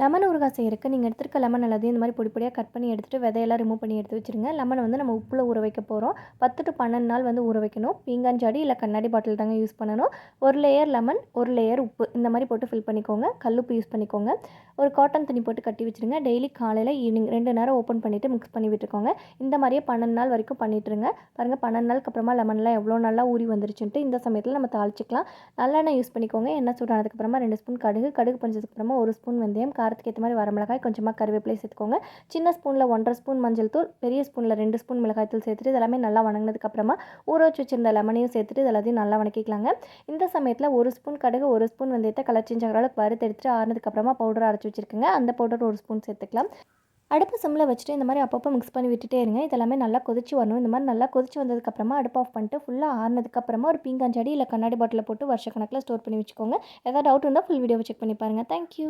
Lemon ஊறுகாய் செய்யறதுக்கு நீங்கள் எடுத்துருக்க லெமன் எல்லாத்தையும் இந்த மாதிரி பொடி பொடியாக கட் பண்ணி எடுத்துகிட்டு விதையெல்லாம் ரிமூவ் பண்ணி எடுத்து வச்சுருங்க. லெமன் வந்து நம்ம உப்பில் ஊற வைக்க போகிறோம் பத்து டு பன்னெண்டு நாள் வந்து ஊற வைக்கணும். பீங்கான் ஜாடி இல்லை கண்ணாடி பாட்டில் தாங்க யூஸ் பண்ணணும். ஒரு லேயர் லெமன் ஒரு லேயர் உப்பு இந்த மாதிரி போட்டு ஃபில் பண்ணிக்கோங்க. கல்லுப்பு யூஸ் பண்ணிக்கோங்க. ஒரு காட்டன் துணி போட்டு கட்டி வச்சுருங்க. டெய்லி காலையில் ஈவினிங் ரெண்டு நேரம் ஓப்பன் பண்ணிவிட்டு மிக்ஸ் பண்ணி விட்டுக்கோங்க. இந்த மாதிரியே பன்னெண்டு நாள் வரைக்கும் பண்ணிட்டுருங்க. பாருங்கள் பன்னெண்டு நாளுக்கு அப்புறமா லெமன்லாம் எவ்வளோ நல்லா ஊறி வந்துருச்சுன்ட்டு இந்த சமயத்தில் நம்ம தாளிச்சிக்கலாம். நல்லெண்ணெய் யூஸ் பண்ணிக்கோங்க. எண்ணெய் சூடானதுக்கப்புறமா ரெண்டு ஸ்பூன் கடுகு. கடுகு பஞ்சதுக்கப்புறமா ஒரு ஸ்பூன் வெந்தயம் காரத்துக்கு ஏற்ற மாதிரி வரமிளகாய் கொஞ்சமாக கருவேப்பிலை சேர்த்துக்கோங்க. சின்ன ஸ்பூனில் ஒன்றரை ஸ்பூன் மஞ்சள் தூள் பெரிய ஸ்பூனில் ரெண்டு ஸ்பூன் மிளகாய் தூள் சேர்த்துட்டு இதெல்லாமே நல்லா வணங்கினதுக்கப்புறமா ஊற வச்சு வச்சிருந்த லெமனையும் சேர்த்துட்டு இதெல்லாத்தையும் நல்லா வணக்கிக்கலாங்க. இந்த சமயத்தில் ஒரு ஸ்பூன் கடுகு ஒரு ஸ்பூன் வெந்தயத்தை கலர்ச்சிஞ்ச அளவுக்கு வறுத்து எடுத்துட்டு ஆறுனதுக்கப்புறமா பவுடர் அரைச்சி வச்சுருக்குங்க. அந்த பவுடர் ஒரு ஸ்பூன் சேர்த்துக்கலாம். அடுப்பு சிம்மில் வச்சுட்டு இந்த மாதிரி அப்பப்போ மிக்ஸ் பண்ணி விட்டுட்டே இருங்க. இதெல்லாமே நல்லா கொதிச்சு வரணும். இந்த மாதிரி நல்லா கொதிச்சு வந்ததுக்கப்புறமா அடுப்பு ஆஃப் பண்ணிட்டு ஃபுல்லாக ஆறுனதுக்கப்புறமா ஒரு பீங்காஞ்சடி இல்லை கண்ணாடி பாட்டில் போட்டு வருஷக்கணக்கில் ஸ்டோர் பண்ணி வச்சுக்கோங்க. ஏதாவது டவுட் இருந்தால் ஃபுல் வீடியோவை செக் பண்ணி பாருங்கள் தேங்க்யூ